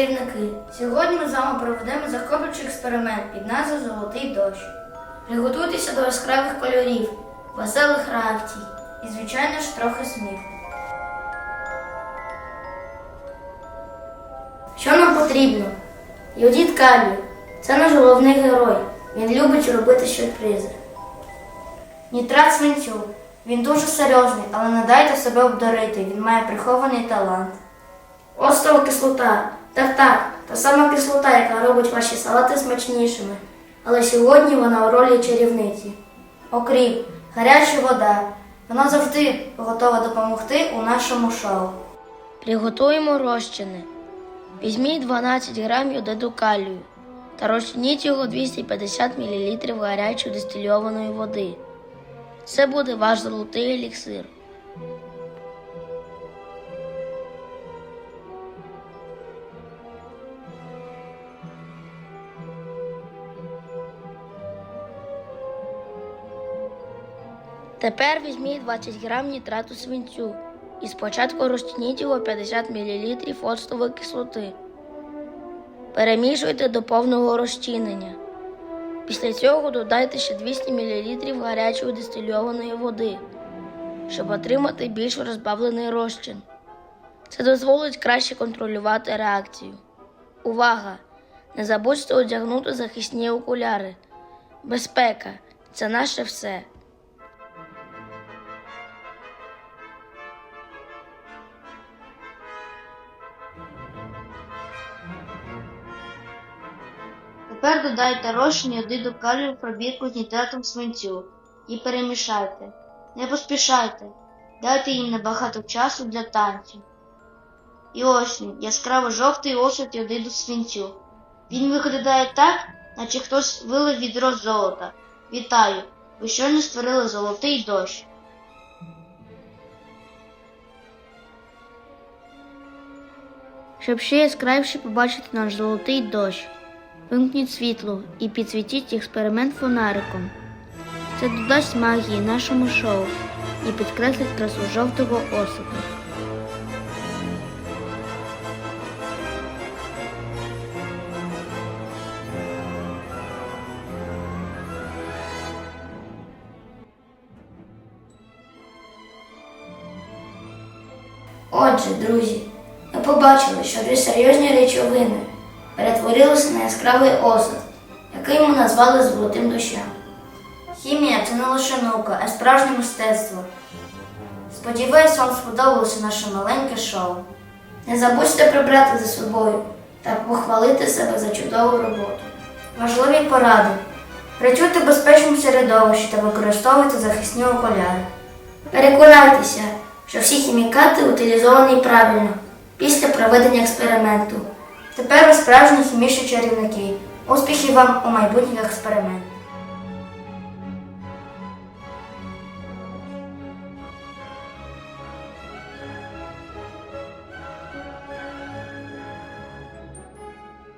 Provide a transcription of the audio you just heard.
Чарівники! Сьогодні ми з вами проведемо захоплюючий експеримент під назвою Золотий дощ. Приготуйтеся до яскравих кольорів, веселих реакцій і, звичайно ж, трохи сміху. Що нам потрібно? Йодід калію. Це наш головний герой. Він любить робити сюрпризи. Нітрат свинцю. Він дуже серйозний, але не дайте себе обдурити. Він має прихований талант. Острова кислота. Так, так, та сама кислота, яка робить ваші салати смачнішими. Але сьогодні вона у ролі чарівниці. Окріп, гаряча вода. Вона завжди готова допомогти у нашому шоу. Приготуємо розчини. Візьміть 12 грамів йодиду калію та розчиніть його 250 мл гарячої дистильованої води. Це буде ваш золотий еліксир. Тепер візьміть 20 грам нітрату свинцю і спочатку розчиніть його 50 мл оцтової кислоти. Перемішуйте до повного розчинення. Після цього додайте ще 200 мл гарячої дистильованої води, щоб отримати більш розбавлений розчин. Це дозволить краще контролювати реакцію. Увага! Не забудьте одягнути захисні окуляри. Безпека це наше все. Тепер додайте розчин йодиду калію в пробірку з нітратом свинцю і перемішайте. Не поспішайте, дайте їм небагато часу для танцю. І ось він, яскраво жовтий осад йодиду свинцю. Він виглядає так, наче хтось вилив відро золота. Вітаю! Ви щойно створили золотий дощ. Щоб ще яскравіше побачити наш золотий дощ, вимкніть світло і підсвітіть експеримент фонариком. Це додасть магії нашому шоу і підкреслить красу жовтого осаду. Отже, друзі, ми побачили, що дві серйозні речовини перетворилися на яскравий осад, який ми назвали золотим дощем. Хімія це не лише наука, а справжнє мистецтво. Сподіваюсь, вам сподобалося наше маленьке шоу. Не забудьте прибрати за собою та похвалити себе за чудову роботу. Важливі поради. Працюйте в безпечному середовищі та використовуйте захисні окуляри. Переконайтеся, що всі хімікати утилізовані правильно після проведення експерименту. Тепер ви справжні хімічні чарівники. Успіхів вам у майбутніх експериментах.